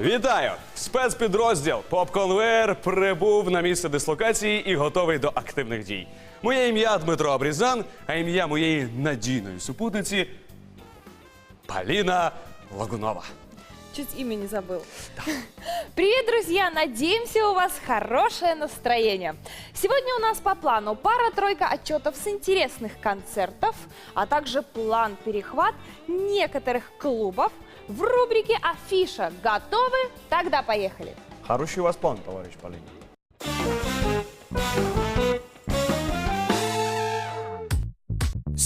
Вітаю! Спецпідрозділ Попконвер прибув на місце дислокації і готовий до активних дій. Моє ім'я Дмитро Абрізан, а ім'я моєї надійної супутниці Паліна Лагунова. Чуть імені забыл. Да. Привет, друзья! Надеемся, у вас хорошее настроение. Сегодня у нас по плану пара-тройка отчетов с интересных концертов, а также план-перехват некоторых клубов в рубрике «Афиша». Готовы? Тогда поехали! Хороший у вас план, товариш Поліна.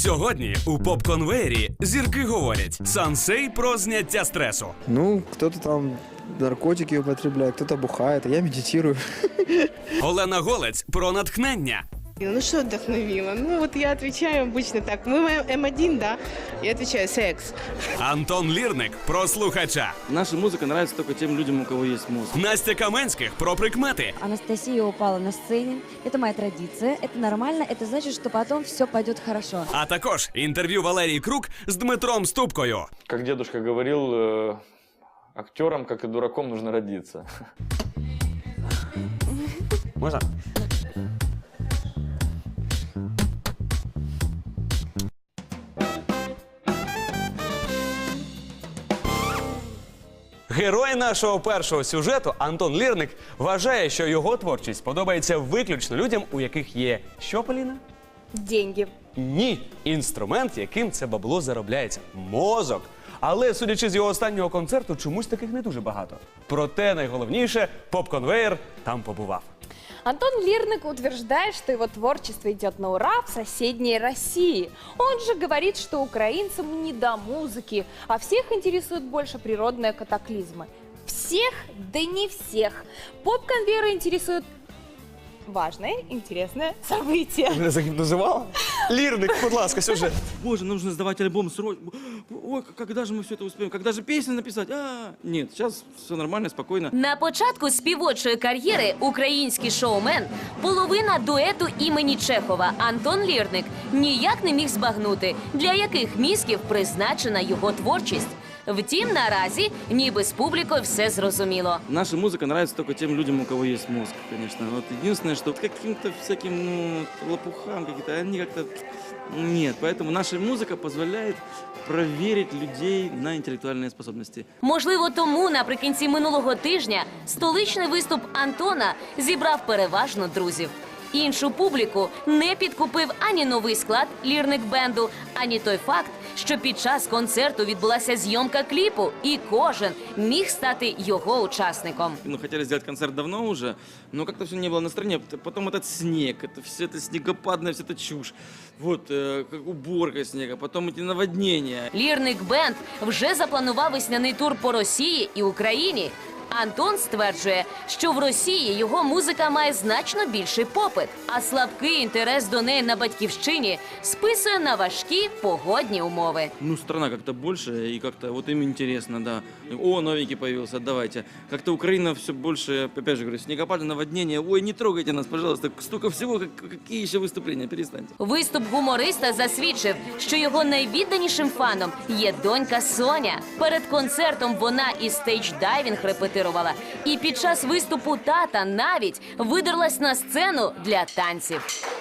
Сьогодні у попконвейрі зірки говорять сансей про зняття стресу. Ну, хто то там наркотики употребляє, хто то бухає, а я медитирую. Олена Голець про натхнення. Ну что вдохновило? Ну вот я отвечаю обычно так. Мы М1, да? Я отвечаю секс. Антон Лірник про слухача. Наша музыка нравится только тем людям, у кого есть мозг. Настя Каменських про прикмети. Анастасия упала на сцене. Это моя традиция. Это нормально. Это значит, что потом все пойдет хорошо. А також інтерв'ю Валерії Крук з Дмитром Ступкою. Как дедушка говорил, э, актером, как и дураком, нужно родиться. Можна? Герой нашого першого сюжету Антон Лірник вважає, що його творчість подобається виключно людям, у яких є що, Поліна? Деньги. Ні, інструмент, яким це бабло заробляється мозок. Але судячи з його останнього концерту, чомусь таких не дуже багато. Проте найголовніше, поп-конвейер там побував. Антон Лирник утверждает, что его творчество идет на ура в соседней России. Он же говорит, что украинцам не до музыки, а всех интересуют больше природные катаклизмы. Всех? Да не всех. Поп-конвейеры интересуют важное, интересное событие. Мене загіпнозувала? Лірник, будь ласка, сюжет. Боже, нужно сдавать альбом срочно. Ой, когда же мы все это успеем? Когда же песни написать? А, нет, сейчас все нормально, спокойно. На початку співочої кар'єри український шоумен, половина дуету імені Чехова Антон Лірник ніяк не міг збагнути, для яких мізків призначена його творчість. Втім, наразі, ніби з публікою все зрозуміло. Наша музыка нравится только тем людям, у кого есть мозг, конечно. Вот единственное, что каким-то всяким ну, лопухам какие-то, они как-то... Нет, поэтому наша музыка позволяет проверить людей на интеллектуальные способности. Можливо, тому наприкінці минулого тижня столичний виступ Антона зібрав переважно друзів. Іншу публіку не підкупив ані новий склад лірник бенду, ані той факт, що під час концерту відбулася зйомка кліпу, і кожен міг стати його учасником. Ну, хотели сделать концерт давно уже, но как-то все не было настроения. Потом этот снег, это все это снегопадная, вся эта чушь. Вот, э, как уборка снега, потом эти наводнения. Лірник бенд вже запланував весняний тур по Росії і Україні. Антон стверджує, що в Росії його музика має значно більший попит, а слабкий інтерес до неї на батьківщині списує на важкі погодні умови. Ну, страна как-то больше, и как-то вот им интересно, да. О, новенький появился, давайте. Как-то Украина все больше, опять же говорю, снегопады, наводнения. Ой, не трогайте нас, пожалуйста. Столько всего, как- какие еще выступления, перестаньте. Виступ гумориста засвідчив, що його найвідданішим фаном є донька Соня. Перед концертом вона і стейдж-дайвінг репетирувала. І під час виступу тата навіть видерлась на сцену для танців.